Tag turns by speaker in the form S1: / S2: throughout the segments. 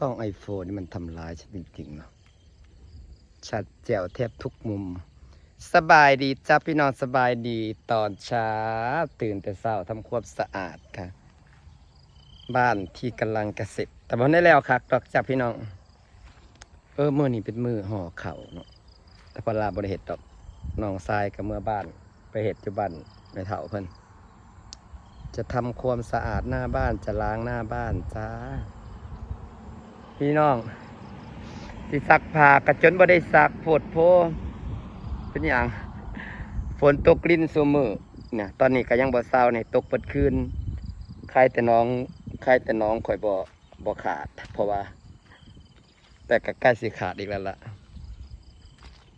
S1: กล้องไอโฟนนี่มันทำลายฉันจริงๆเนาะชัดแจ๋วแทบทุกมุม สบายดีจ้าพี่น้องสบายดีตอนเช้า ตื่นแต่เช้าทำความสะอาดค่ะ บ้านที่กำลังจะเสร็จแต่บ่ได้แล้วค่ะดอกจ้าพี่น้อง เออมือนี้เป็นมือห่อเข่าเนาะแต่พอลาบริเหตุดอกน้องทรายกับเมื่อบ้านไปเหตุจุบันในเถาเพิ่นจะทำความสะอาดหน้าบ้านจะล้างหน้าบ้านจ้า พี่น้องที่ซักผ้ากระจนบ่ได้ซักโพดโพเป็นอย่างฝนตกลิ้นซูมือเนี่ยตอนนี้ก็ยังบ่เศร้าเนี่ยตกเปิดคืนใครแต่น้องใครแต่น้องข่อยบ่บ่ขาด เพราะว่า แต่ก็ใกล้สิขาดอีกแล้วล่ะ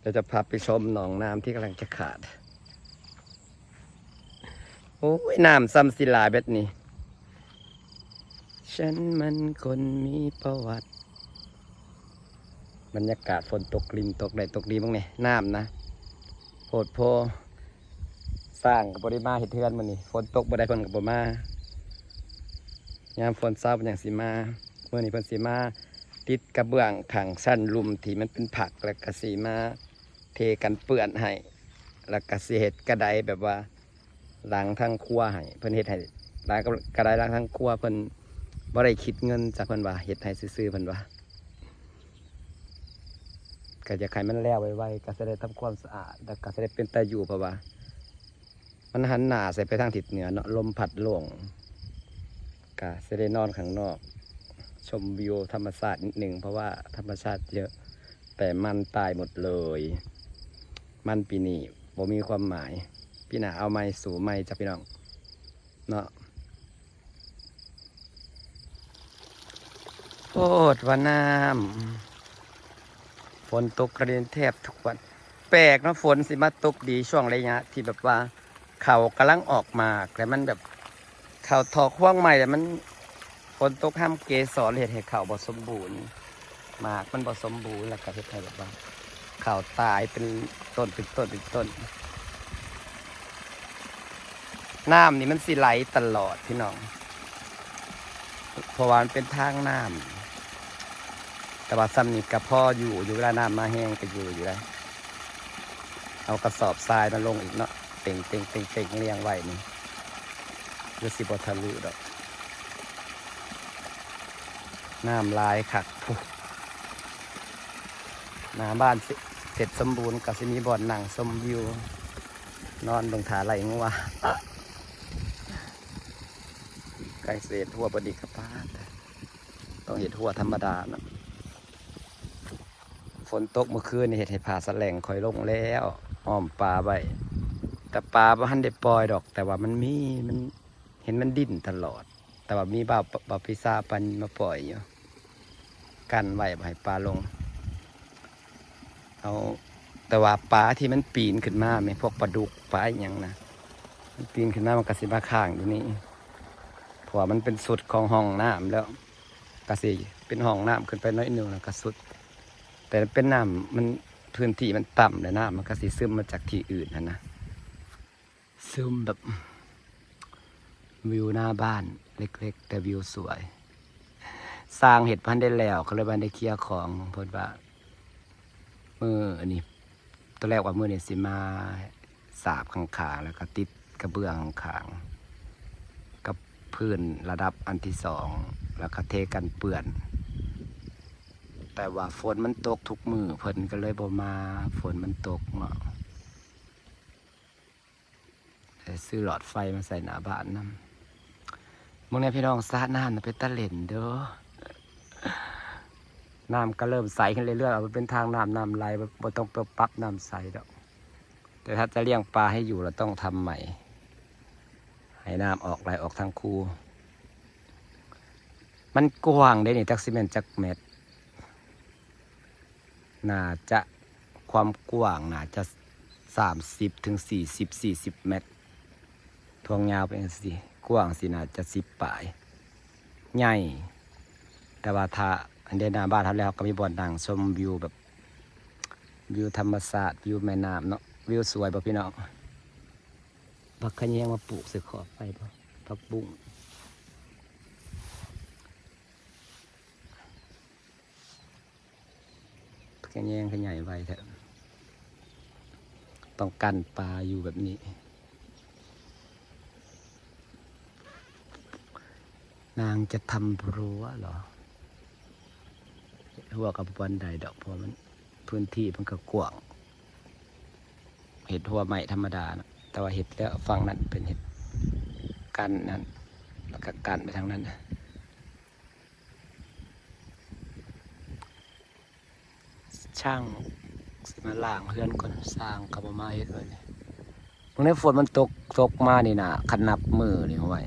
S1: เราจะพาไปชมหนองน้ำที่กำลังจะขาด โอ้ยน้ำซ้ำศิลาแบบนี้ ฉันมันคนมีประวัติ บรรยากาศฝนตกลินตกใดตกดีบ้างเนี่ยน้ำนะโพดโพสร้างกับบริมาเห็ดเทือนมันนี่ฝนตกบ่ได้เพิ่นกับบมายามฝนเศร้าเป็นอย่างสีมาเมื่อนี้เพิ่นสีมา ติดกระเบื้องขังสั้นลุมที่มันเป็นผักแล้วก็สีมา เทกันเปื้อนให้แล้วก็สีเห็ดกระไดแบบว่าล้างทั้งครัวให้เพิ่นเห็ดให้ล้างกระไดล้างทั้งครัวเพิ่น บ่ได้คิดเงินจากเพิ่นว่าเห็ดให้ซื่อๆเพิ่นว่าก็จะใครมันแล้วไวๆก็จะได้ทำความสะอาดแล้วก็จะได้เป็นตาอยู่เพราะว่า มันหันหน้าใส่ไปทางทิศเหนือเนาะลมพัดลงก็จะได้นอนข้างนอก ชมวิวธรรมชาตินิดหนึ่งเพราะว่าธรรมชาติเยอะ แต่มันตายหมดเลย มันปีนี้บ่มีความหมาย พี่หนาเอาไม้สู่ไม้จากพี่น้อง เนาะ โคตรว่าน้ำฝนตกกระเด็นแทบทุกวัน แปลกนะฝนสิมาตกดีช่วงระยะ ที่แบบว่า เขากำลังออกมาแต่มันแบบ เขาทอกห่วงใหม่แต่มันฝนตกห้ามเกสรเหตุให้เขาบ่สมบูรณ์หมากมันบ่สมบูรณ์แล้วก็เฮ็ดให้แบบว่า เขาตายเป็นต้นเป็นต้นเป็นต้นน้ำนี่มันสิไหลตลอดพี่น้องเพราะว่ามันเป็นทางน้ำ แต่ว่าซ้ำนี่กับพ่ออยู่อยู่เวลาน้ำมาแห้งก็อยู่อยู่ได้เอากระสอบทรายมาลงอีกเนาะเต่งเต่งเต่งเต่งเรียงไว้นี่ดูสิบทะลุดอกน้ำลายขักพุหน้าบ้านเสร็จสมบูรณ์กับสิมีบ่อนหนังชมวิว นอนเบิ่งถาไหลงัวไก่เศษทั่วบดีครับป้าต้องเห็ดหัวธรรมดาเนาะ ฝนตกเมื่อคืนเห็ดให้ผ่าสแหลงคอยลงแล้วอ้อมปลาไว้แต่ปลาบ่ทันได้ปล่อยดอก แต่ว่ามันมีมันเห็นมันดิ้นตลอด แต่ว่ามีบ่าวบ่าวพิซาปันมาปล่อยอยู่กันไว้บ่ให้ปลาลง เอาแต่ว่าปลาที่มันปีนขึ้นมาไหมพวกปลาดุกปลาอย่างนะมันปีนขึ้นมามันกระสิมาข้างอยู่นี่เพราะว่ามันเป็นสุดของห้องน้ำแล้วกระสิเป็นห้องน้ำขึ้นไปน้อยหนึ่งแล้วก็สุด แต่เป็นน้ำมันพื้นที่มันต่ำเลยน้ำมันก็สิซึมมาจากที่อื่นนะนะซึมแบบ วิวหน้าบ้านเล็ก ๆ แต่วิวสวย สร้างเห็ดพันได้แล้วเขาเลยบันได้เคลียร์ของเพิ่นว่ามืออันนี้ตอนแรกว่ามือเนี่ยสิมาสาบข้างๆแล้วก็ติดกระเบื้องข้างๆกับพื้นระดับอันที่สอง แล้วก็เทกันเปื่อน แต่ว่าฝนมันตกทุกมือเพิ่นก็เลยบ่มาฝนมันตกเนาะแต่ซื้อหลอดไฟมาใส่หน้าบ้านนำมึงเนี่ยพี่น้องสาดน้ำเป็นตะเล่นเด้อน้ำก็เริ่มใสขึ้นเรื่อยๆเอาเป็นทางน้ำน้ำไหลบ่บ่ต้องไปปรับน้ำใสดอกแต่ถ้าจะเลี้ยงปลาให้อยู่เราต้องทำใหม่ ให้น้ำออกไหลออกทางคู มันกว้างได้นี่จักซิเมนจักเม็ด น่าจะความกว้างน่าจะสามสิบถึงสี่สิบสี่สิบเมตร ทวงยาวเป็นสิกว้างสิน่าจะสิบปลาย ใหญ่ แต่ว่าถ้าอันเดนาบ้านทัแล้วก็มีบ่อนดังชมวิวแบบ วิวธรรมศาสตร์วิวแม่น้ำเนาะวิวสวยป่ะพี่น้องบักขะแยงมาปลูกสึกขอบไปป่ะพักบุ้ง ขยงขยายไว้เถอะต้องกันปลาอยู่แบบนี้ นางจะทำรั้วเหรอหัวกับวันใดดอกพราะมันพื้นที่มันก็กว้างเห็ดหัวใหม่ธรรมดานะแต่ว่าเห็ดแล้วฝั่งนั้นเป็นเห็ดกันนั้นแล้วก็กันไปทางนั้น ช่างสิมาล่างเพื่อนก่อนสร้างกับมาเฮ็ดไว้นี่ยตรงนี้ฝนมันตกตกมานี่นะขนับมือนี่เอาไว้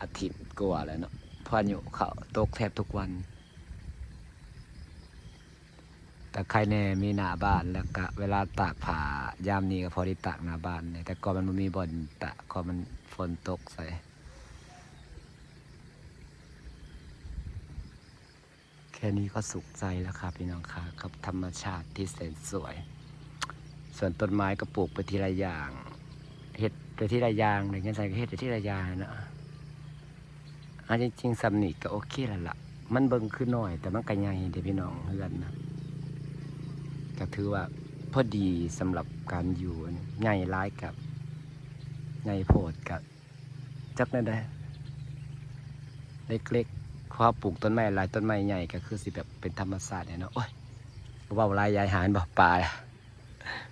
S1: อาทิตย์กว่าแล้วเนาะพายุเขาตกแทบทุกวัน แต่ใครแน่มีหน้าบ้านแล้วก็เวลาตากผ้ายามนี้ก็พอได้ตากหน้าบ้านเนี่ยแต่ก่อนมันบ่มีบ่อนตากก่อนมันฝนตกใส่ แค่นี้ก็สุขใจแล้วครับพี่น้องค่ะกับธรรมชาติที่แสนสวย ส่วนต้นไม้ก็ปลูกไปทีละอย่างเห็ดไปทีละอย่างอะไรเงี้ยใส่เห็ดไปทีละอย่างเนาะอันจริงๆสำนีก็โอเคแล้วล่ะ มันเบิ่งขึ้นหน่อย แต่มันก็ใหญ่เดี๋ยวพี่น้องเพื่อนนะก็ถือว่าพอดีสำหรับการอยู่ใหญ่ร้ายกับใหญ่โพดกับจักนั่นได้เล็กๆ พอปลูกต้นไม้หลายต้นไม้ใหญ่ก็คือสิแบบเป็นธรรมศาสตร์เนี่ยเนาะโอ้ยว่าลายยายหารบอกป่าอะ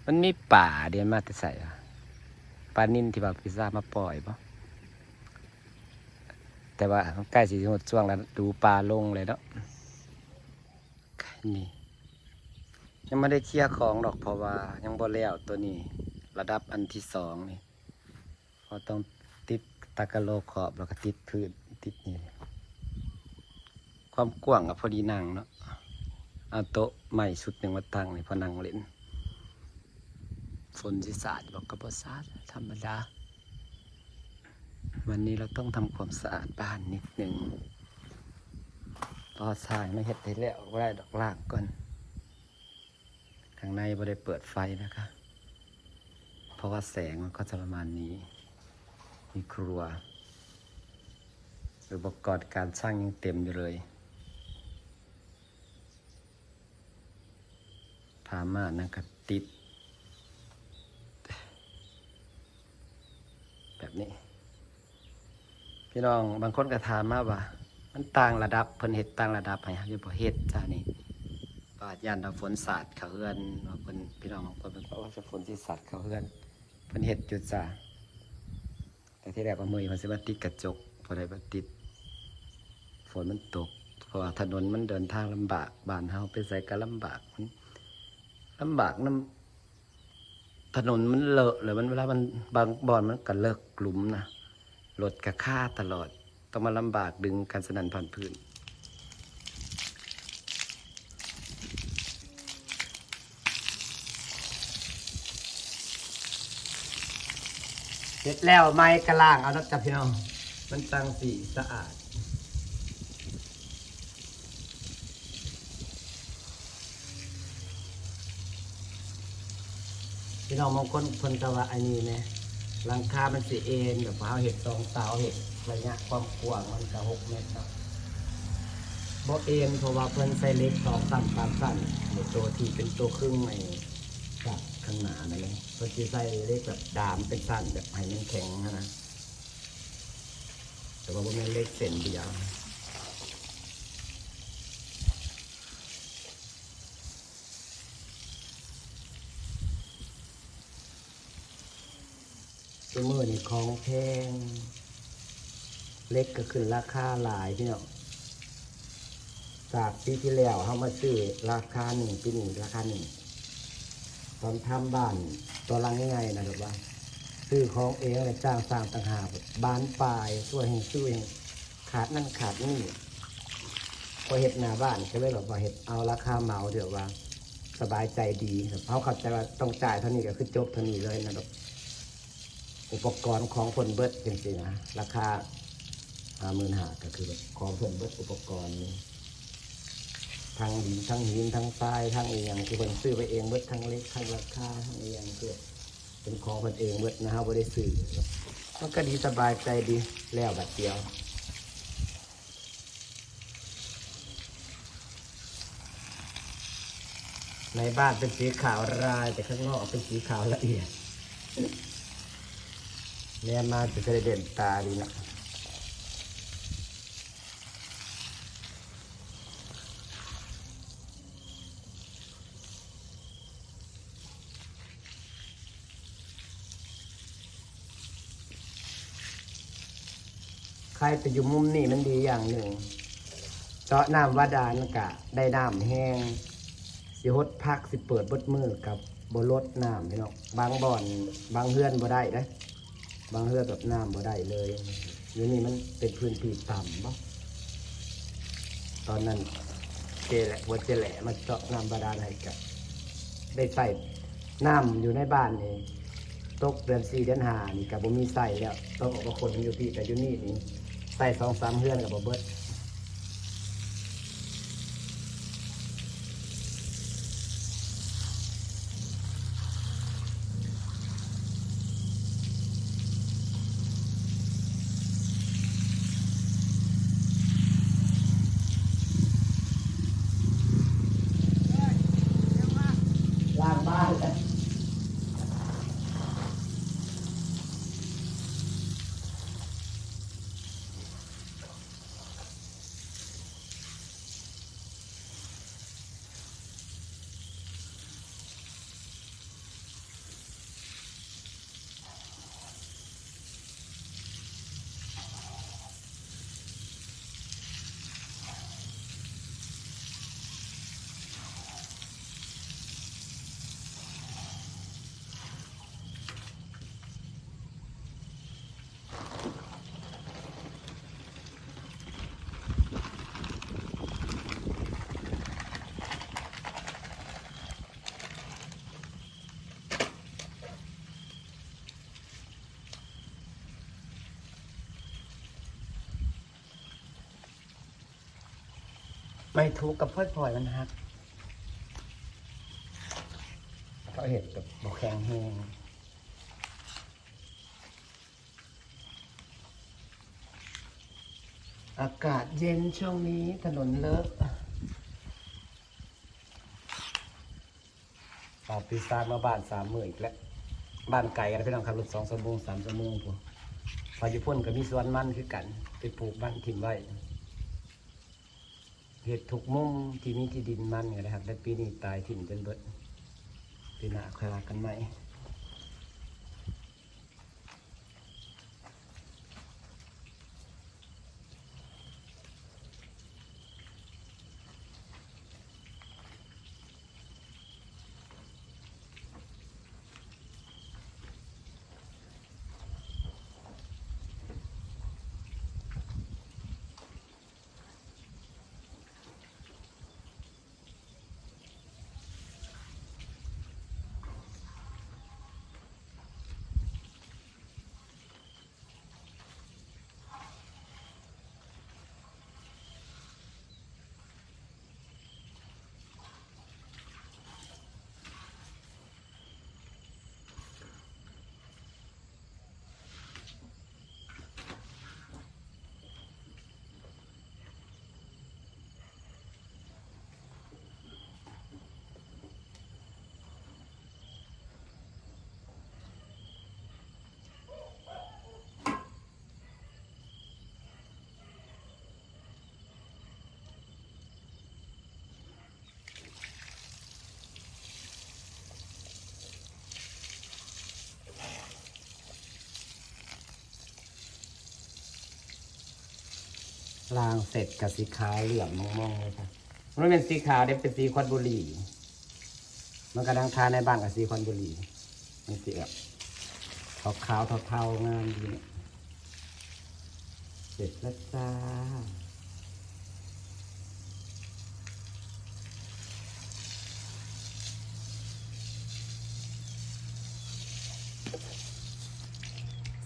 S1: มันมีป่าเดียนมาแต่ใส่ปลานิ่นที่ว่าพิซซ่ามาปล่อยปะแต่ว่าใกล้สิหมดช่วงแล้วดูปลาลงเลยเนาะนี่ยังไม่ได้เคลียร์ของดอกเพราะว่า ยังบ่แล้วตัวนี้ ระดับอันที่สองนี่พอต้องติดตะกะโลขอบแล้วก็ติดพื้นติดนี่ ความกว้างกับพอดีนั่งเนาะเอาโต๊ะใหม่สุดหนึ่งมาตั้งนี่พอนั่งเล่นฝนสิสาดบอกกับบสาดธรรมดา วันนี้เราต้องทำความสะอาดบ้านนิดหนึ่งรอสายไม่เห็ดได้แล้วก็ได้ดอกลากก่อนข้างในไม่ได้เปิดไฟนะคะ เพราะว่าแสงมันก็จะประมาณนี้ มีครัว อุปกรณ์การช่างยังเต็มอยู่เลย พามานั่นก็ติด แบบนี้ พี่น้องบางคนก็ถามมาว่า มันต่างระดับเพิ่นเฮ็ดต่างระดับให้อยู่บ่เฮ็ดจ้านี่ว่าย่านเอาฝนสาดเขาเฮือนว่าเพิ่นพี่น้องบางคนเพิ่นบอกว่าจะฝนสิสาดเขาเฮือนเพิ่นเฮ็ดอยู่จ้าแต่ที่แรกว่ามือมันสิมาติดกระจกพอได้มาติดฝนมันตกเพราะถนนมันเดินทางลำบากบ้านเฮาไปใส่ก็ลำบากมัน ลำบากน้ำถนนมันเลอะหรือมันเวลามันบางบ่อนมันก็เลิกหลุมนะรถก็ค่าตลอด ต้องมาลำบากดึงกันสนันผ่านพื้นเสร็จแล้วไม้กระล่างเอานักจับพี่น้องมันจังสีสะอาด พี่น้องบางคนคนตะว่าอันนี้เนี่ยหลังคา มันสีเอ็นแบบว่าเอาเห็ดสองเสาเห็ดระยะความกว้างมันจะหกเมตรครับบ่เอ็นเพราะว่าเพิ่นใส่เล็กสองสั้นสามสั้นหรือตัวที่เป็นตัวครึ่งในกับข้างหน้านั่นเลยเพิ่นจะใส่เล็กแบบดามเป็นสั้นแบบให้มันแข็งนะแต่ว่าบ่แม่นเล็กเส้นเดียว ตัวมือนี่ของแพงเล็กก็ขึ้นราคาหลายพี่น้องจากปีที่แล้วเขามาซื้อราคาหนึ่งปีหนี้ราคาหนึ่งตอนทำบ้านตัวรังง่ายๆนะแบบว่าซื้อของเองแล้วจ้างสร้างต่างหากบ้านปลายช่วยให้ช่วยขาดนั่นขาดนี่พอเห็ดหน้าบ้านก็เลยแบบว่าเห็ดเอาราคาเหมาเดี๋ยวว่า สบายใจดีแบบเขาเข้าใจว่าต้องจ่ายเท่านี้ก็คือจบเท่านี้เลยนะแบบ อุปกรณ์ของคนเบิดจริงๆนะ ราคาห้าหมื่นหาก็คือแบบของคนเบิดอุปกรณ์ทั้งหินทั้งหินทั้งทรายทั้งเอียงคือคนซื้อไปเองเบิดทั้งเล็กทั้งราคาทั้งเอียงคือเป็นของคนเองเบิดนะฮะไม่ได้ซื้อมันก็ดีสบายใจดีแล้วแบบเดียวในบ้านเป็นสีขาวรายแต่ข้างนอกเป็นสีขาวละเอียด เนี่ยมาจะได้เด่นตาดีนะใครไปอยู่มุมนี่มันดีอย่างหนึ่งเจาะน้ำวาดานกะ ได้น้ำแห้งสิฮดพักสิเปิดบดมือกับบรดน้ำพี่น้องบางบ่อน บางเฮือนบ่ได้นะ บางเฮือนแบบน้ำบ่ได้เลยอยู่นี่มันเป็นพื้นที่ต่ำบ่ตอนนั้นเจแหละวัวเจแหละมาเจาะน้ำบาดาลให้กับได้ใส่น้ำอยู่ในบ้านนี่ตกเดือนสี่เดือนห้านี่กับบ่มีใส่แล้วต้องออกมาคนอยู่พี่แต่อยู่นี่นี่ใส่สองสามเฮือนกับบ่เบิด ไม่ถูกกับพ่อยพลอยมันฮักเขาเห็นแบบบกแข็งแห้งอากาศเย็นช่วงนี้ถนนเลอะปาปีซาจมาบ้านสามหมื่นอีกแล้วบ้านไก่กันพี่น้องขับรถสองชั่วโมงสามชั่วโมงพวกพออยู่พ่นก็มีสวนมันคือกัน ไปปลูกบ้านถิ่มไว้ เห็ดถูกมุมที่มีที่ดินมันไงนะครับแต่ปีนี้ตายถิ่นจนเบิดปีหน้าค่อยว่ากันไหม ลางเสร็จกับสีขาวเหลืองมองๆเลยครับมันไม่เป็นสีขาวเด็เป็นสีควันบุหรี่มันกระดังทาในบ้านกับสีควันบุหรี่มันสีแบบขาวขาวเทาๆงามดีเนี่ยเสร็จแล้วจ้า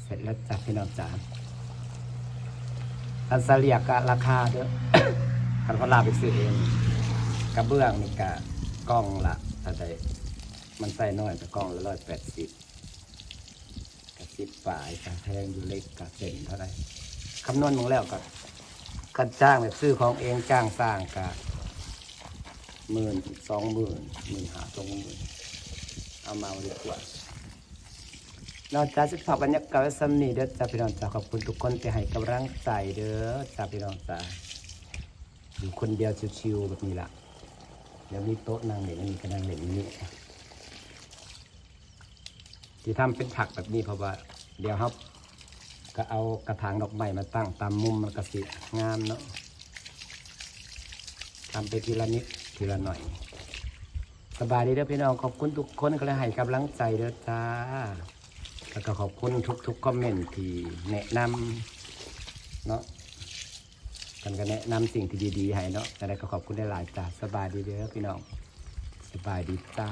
S1: เสร็จแล้วจ้ะพี่น้องจ๋า อันเสลียกกะราคาเด้อคันเขาลาไปซื้อเองกระเบื้องนี่กะกล้องละแต่ใดมันใส่น้อยแต่กล้องละร้อยแปดสิบกะสิบฝายกะแพงอยู่เล็กกะเซ็นเท่าไหรคำนวณมึงแล้วก็กันจ้างแบบซื้อของเองจ้างสร้างกะหมื่นสองหมื่นหมื่นหาสองหมื่นเอามาดีกว่า นอกจากสิภาพบรรยากาศสำนีเด้อจ้าพี่น้องจ้าขอบคุณทุกคนที่ให้กำลังใจเด้อจ้าพี่น้องจ้าอยู่คนเดียวชิวๆแบบนี้ล่ะเดี๋ยวมีโต๊ะนั่งเล่นนี่ก็นั่งเล่นนนี้ที่ทำเป็นผักแบบนี้เพราะว่า เดี๋ยวครับ ก็เอากระถางดอกไม้มาตั้งตามมุมมันก็สิงามเนาะทำไปทีละนิดทีละหน่อย สบายดีเด้อพี่น้องขอบคุณทุกคนก็เลยให้กำลังใจเด้อจ้า แล้วก็ขอบคุณทุกๆคอมเมนต์ที่แนะนำเนาะกันก็แนะนำสิ่งที่ดีๆให้เนาะแต่ได้ก็ขอบคุณได้หลายจ้าสบายดีเด้อพี่น้อง สบายดีจ้า